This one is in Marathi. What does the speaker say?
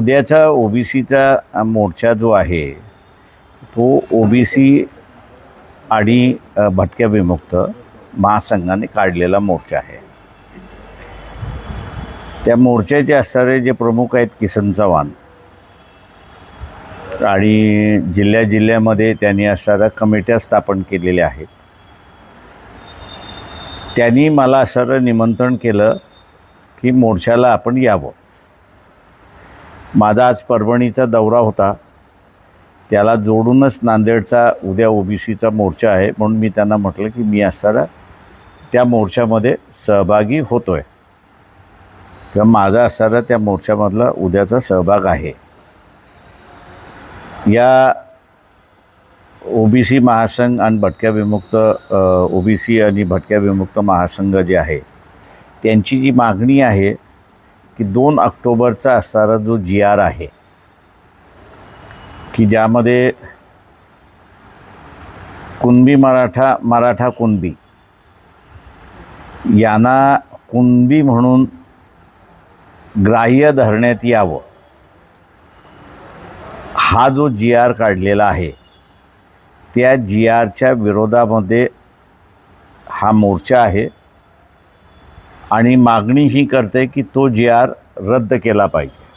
उद्याचा ओबीसीचा मोर्चा जो आहे तो ओबीसी आणि भटक्या विमुक्त महासंघाने काढलेला मोर्चा आहे. त्या मोर्चाचे असणारे जे प्रमुख आहेत किसन चव्हाण आणि जिल्ह्या जिल्ह्यामध्ये त्यांनी असणाऱ्या कमिट्या स्थापन केलेल्या आहेत. त्यांनी मला असणारं निमंत्रण केलं की मोर्चाला आपण यावं. माझा आज परभणीचा दौरा होता. त्याला जोडूनच नांदेडचा उद्या ओबीसीचा मोर्चा आहे म्हणून मी त्यांना म्हटलं की मी असताना त्या मोर्चामध्ये सहभागी होतो आहे किंवा माझा असणारा त्या मोर्चामधला उद्याचा सहभाग आहे. या ओबीसी महासंघ आणि भटक्या विमुक्त ओबीसी आणि भटक्या विमुक्त महासंघ जे आहे त्यांची जी मागणी आहे की दोन ऑक्टोबरचा असणारा जो जी आर आहे की ज्यामध्ये कुणबी मराठा मराठा कुणबी यांना कुणबी म्हणून ग्राह्य धरण्यात यावं हा जो जी आर काढलेला आहे त्या जी आरच्या विरोधामध्ये हा मोर्चा आहे. आणि मागणी ही करते की तो जी आर रद्द केला पाहिजे.